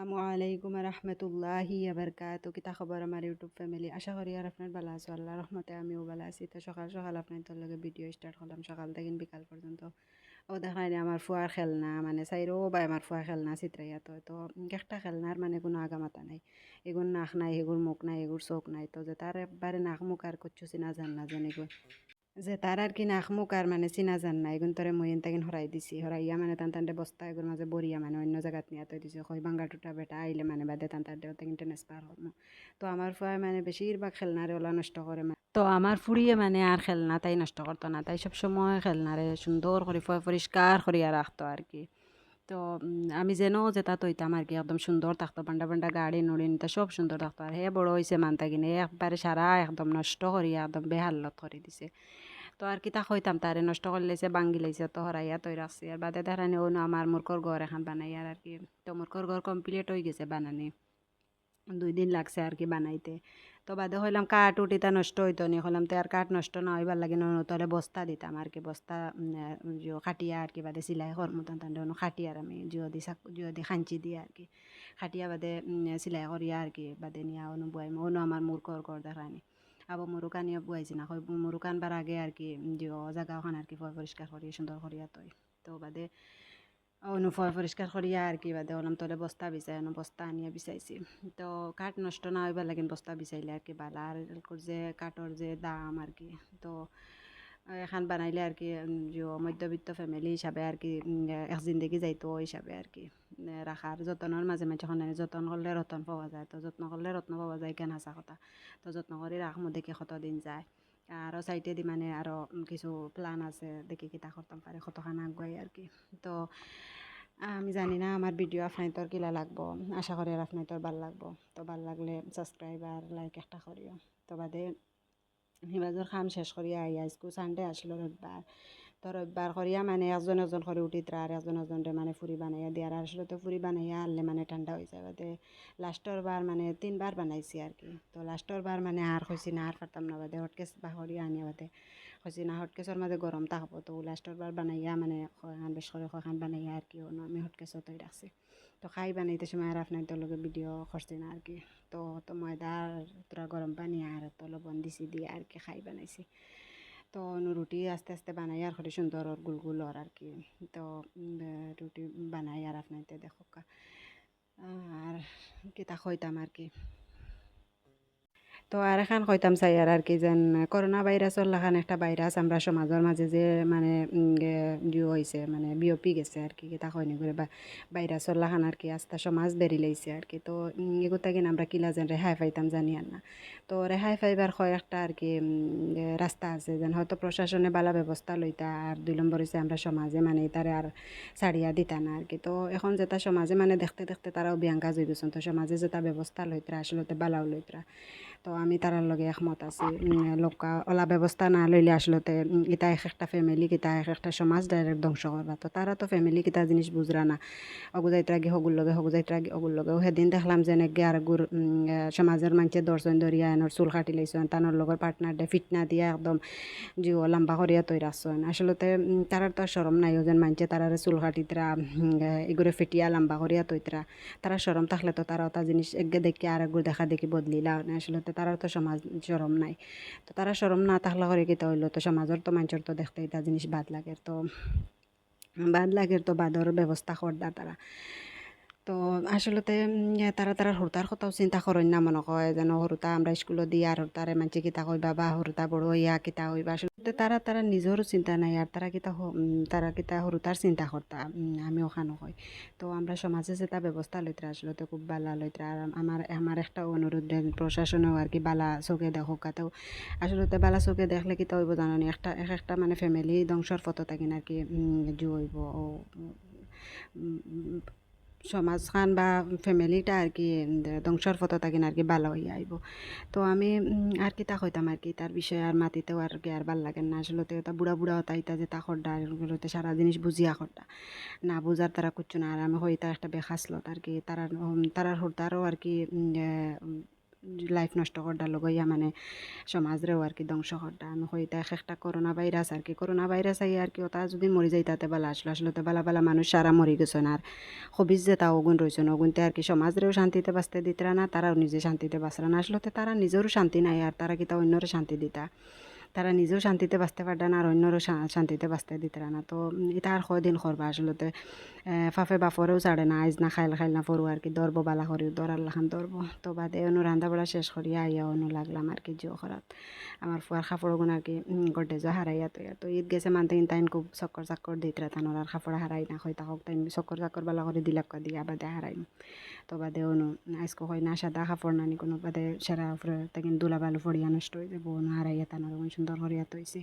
আসসালামু আলাইকুম রহমতুল্লাহি আবরকাত কিতা খবর আমার ইউটিউব ফ্যামিলি? আশা করি আর আপনার ভালো আছো আল্লাহ রহমতে আমিও ভালো আছি। তো সকাল সকাল আপনার তোর লগে ভিডিও স্টার্ট করলাম। সকাল থেকে বিকাল পর্যন্ত। ও দেখায় আমার ফুয়ার খেলনা মানে চাইরো বা আমার ফুয়া খেলনা চিত্রাইয়া তো তো একটা খেলনার মানে কোনো আগামাতা নাই। এগুর নাক নাই, এগুর মুখ নাই, এগুর চোখ নাই। তো যে তার একবারে নাক মুখ আর করছ চিনা জান না জানি যে তার আর কি নাক মুখ আর মানে চিনা জান না এগুন তরে মই তাকিন হরাই দিছি। হরাইয়া মানে তান তান্তে বস্তা এগুর মাঝে বরিয়া মানে অন্য জায়গাত নিয়ে তৈ দিছে। কই বাঙ্গা টুটা বেটা আইলে মানে বাদে তান তার দেওয়া তাকিন ট্রান্সফার হল তো আমার ফুয়ায় মানে বেশিরভাগ খেলনারে ওলা নষ্ট করে মানে তো আমার ফুড়িয়ে মানে আর খেলনা তাই নষ্ট করতো না। তাই সবসময় খেলনারে সুন্দর করে ফয় পরিষ্কার করিয়া রাখতো আর কি। তো আমি যেন যেটা তৈতাম আর কি, একদম সুন্দর থাকতো পান্ডা পান্ডা গাড়ি নুড়ি নিতে সব সুন্দর থাকতো। আর হে, বড় হয়েছে মানতা কিনে, একবারে সারা একদম নষ্ট করিয়া একদম বেহাল্লত করে দিছে। তো আর কিতা হইতাম তারে নষ্ট করে লাইছে বাঙ্গি লাইছে, তো হরাইয়া তৈ রাখছি আর বাদে দেখানি ও আমার মূর্খর ঘর এখন বানাই আর কি, তো মূর্খর ঘর কমপ্লিট হয়ে গেছে বানানি। দুই দিন লাগছে আর কি বানাইতে। তো বাদে হইলাম কাঠ উঠিতা নষ্ট হইতো নি, হইলাম তো আর কাঠ নষ্ট না হইবার লাগে নতলে বস্তা দিতাম আর কি, বস্তা জিও খাটিয়া আর কি বাদে সিলাই করমু তান তান খাটিয়ার আমি জিও দি জিও দি খাঞ্চি দিয়ে আর কি। খাটিয়া বাদে সিলাই করিয়া আর কি বাদে নিয়া অনু বুয়াই, অনু আমার মূর্খর ঘর দেখানি আবার মুরুকানিও বুয়াইছি না মুরুক আনবার আগে আর কি জিও জায়গা ওখানে আর কি পরিষ্কার করিয়া সুন্দর করিয়া তৈ তো বাদে অনু পরিষ্কার করিয়া আর কি বাদে ওলাম তোলে বস্তা বিচাই অনু বস্তা আনিয়া বিচাইছি তো কাঠ নষ্ট না হইবার লাগিন বস্তা বিচাইলে আর কি বালা আর যে কাঠর যে দাম আর কি তো এখান বানাইলে আর কি মধ্যবিত্ত ফ্যামিলি হিসাবে আর কি এক জিন্দগি যাইতো হিসাবে আর কি রাখার যত্নের মাঝে মাঝে এখন যত্ন করলে রতন পাওয়া যায় তো যত্ন করলে রত্ন পাওয়া যায় কেন আসা কথা তো যত্ন করে রাখমু দেখি কতদিন যায় আরও সাইডে দি মানে আরও কিছু প্ল্যান আছে দেখি কিতা করতাম পারে কতখান আগুয়াই আর কি তো আমি জানি না, আমার ভিডিও আপনার কিলা লাগবো? আশা করি আর আপনার ভালো লাগবো। তো ভালো লাগলে সাবস্ক্রাইব আর লাইক একটা করিও। তো বাদে, হিমাজর খাম শেষ করিয়া আইয়া, স্কুল সানডে আসলো রবিবার। তো রবিবার করিয়া মানে একজন একজন করে উঠিতরা আর একজন একজনরে মানে ফুরি বানাইয়া দিয়ে, আর আসলে তো ফুরি বানাইয়া আনলে মানে ঠান্ডা হয়ে যায় বাদে লাস্টর বার মানে তিনবার বানাইছি আর কি। তো লাস্টর বার মানে আর কইছি না, আর পারতাম না বাদে, হটকেস বা করিয়া আনিয়া বাদে। কইছি না, হটকেসর মাঝে গরম থাকব তো লাস্টর বার বানাইয়া মানে খান বেশ করে খান বানাইয়া আর কি আমি হটকেসও তৈ রাখছি। তো খাই বানাইতে সময় আর আপনার তোর লগে ভিডিও করছি না আর কি। তো তো ময়দার তোরা গরম পানি আর তো লবণ দিছি দিয়ে আর কি খাই বানাইছি। তো রুটি আস্তে আস্তে বানাই আর করে সুন্দর ওর গুলগুল ওর আর কি। তো রুটি বানাই আর আপনাইতে দেখো আর কিতা খইতাম আর কি। তো আর এখন কইতাম চাই আর কি যেন করোনা ভাইরাসর লাখান একটা ভাইরাস আমরা সমাজের মাঝে যে মানে ইয়ে হয়েছে মানে বিয়পি গেছে আর কি তা কয়নি করে বা ভাইরাসর লাখান আর কি আস্তা সমাজ বেরি লাইছে আর কি। তো এগুতা কিনা আমরা কিলা যেন রেহাই পাইতাম জানি আর না তো রেহাই পাইবার হয় একটা আর কি রাস্তা আছে যেন হয়তো প্রশাসনে বালা ব্যবস্থা লইতা আর দুই নম্বর হয়েছে আমরা সমাজে মানে তারে আর ছাড়িয়া দিতা না আর কি। তো এখন যেটা সমাজে মানে দেখতে দেখতে তারাও বিয়াঙ্কা যাই গেছেন তো সমাজে যেটা ব্যবস্থা লইতরা আসলে বালাও লইতরা তো আমি তারার লগে একমত আছি। লোকা ওলা ব্যবস্থা না লইলে আসলতে ইতা এক একটা ফ্যামিলি কিতা এক একটা সমাজ ডাইরেক্ট ধ্বংস করবা তো তারা তো ফ্যামিলি কিতা জিনিস বুঝরা না। অগুজাইত্রা গিয়ে হগুর লগে হগুজাইত্রা গিয়ে অগুর লগে। সেদিন দেখলাম যে নাকি আর গুর সমাজের মানুষে দর্শন ধরিয়া এনর চুল কাটি লাইছেন তানোর লগর পার্টনার ডে ফিটনা দিয়া একদম জিও লম্বা করিয়া তৈ রাখছেন আসলতে তারার তো সরম নাই যেন মানছে তারারে চুল কাটিতরা এগুলো ফিটিয়া লম্বা করিয়া তৈতরা তারা সরম থাকলে তো তারা ওটা জিনিস এগে দেখি আর একগুর দেখা দেখি বদলিলা। আসলতে তারা তো সমাজ সরম নাই। তো তারা সরম না থাকলে করে কিতা হইল তো সমাজের তো মানুষের তো দেখতে এটা জিনিস বাদ লাগে। তো বাদ লাগে তো বাদর ব্যবস্থা করদা তারা তো আসলতে তারা তারা হরতার কথাও চিন্তা করেন না মনে কয় যেন হরতা আমরা স্কুলত দিয়ে আর হরতারে মানছি কিতা কইবা বা হরতা বড় হইয়া কিতা হইবা আসলে তারা তারা নিজেরও চিন্তা নাই আর তারা কিতা তারা কিতা হরতার চিন্তা করতা আমি ওখানো হয় তো আমরা সমাজে যেটা ব্যবস্থা লইতরা আসলে তো খুব বালা লইতরা আর আমার আমার একটা অনুরোধ প্রশাসনেও আর কি বালা চোখে দেখো কাতেও আসলে বালা চোখে দেখলে কিতা হইব জানানি একটা, এক, একটা মানে ফ্যামিলি ধ্বংসর ফটো থাকিন আর কি জু হইব সমাজখান বা ফ্যামিলিটা আর কি ধ্বংসর ফটো থাকি আর কি, ভালো হয়ে আইব। তো আমি আর কি তা হইতাম আর কি, তার বিষয়ে আর মাতিতেও আর কি আর ভালো লাগে না। আসলে তা বুড়া বুড়া হতা ইতা যে তা খড্ডা সারা জিনিস বুঝিয়া খড্ডা। না বুঝার তারা কুচ্ছু না, আর আমি হইতা একটা বেখাসলত আর কি। তারা তারার হরতারও আর কি লাইফ নষ্ট করডা লগইয়া মানে সমাজরেও আর কি ধ্বংস করডা আমি হইতা এক একটা করোনা ভাইরাস আর কি করোনা ভাইরাস আই আর কি, ওটা যদি মরি যাই তাতে বালা আসলো। আসলে তো বালা বালা মানুষ সারা মরি গেছে আর হবিস যে তা অগুন রয়েছে অগুণতে আর কি সমাজরেও শান্তিতে বাঁচতে দিতরা না, তারাও নিজে শান্তিতে বাঁচরা না। আসলে তো তারা নিজেরও শান্তি নাই, আর তারা কি তা অন্যরা শান্তি দিতা? তারা নিজেও শান্তিতে বাঁচতে পারডা না আর অন্যরও শান্তিতে বাঁচতে দিতরা না। তো এটা আর কয়দিন করবা আসলতে? ফাফে বাফরেও ছাড়ে না, আইজ না খাইল খাইল না ফরু আর কি দরব বালা করি দর আল্লাহ খান দরব তো বাদে অনু রান্ধা বড়া শেষ করিয়া আইয়া অনু লাগলাম আর কি জিও খরাত আমার ফুয়ার কাপড়গুন আর কি গডেজও হারাইয়া তো তো ঈদ গেছে মানতে তাইন খুব চক্কর চাক্কর দিতরা তানোর, আর কাপড় হারাই না হয় তাহক তাইন চক্কর চাক্কর বালা করে দিলাক দিয়া, বাদে হারাইম। তো বাদে অনু আজকে হয় না, সাদা কাপড় নানি কোনো, বাদে সেরা উপরে তাকে দুলা বালু ফড়িয়া নষ্ট হয়ে যাব অনু হারাইয়া তানোর সুন্দর করিয়া তৈছে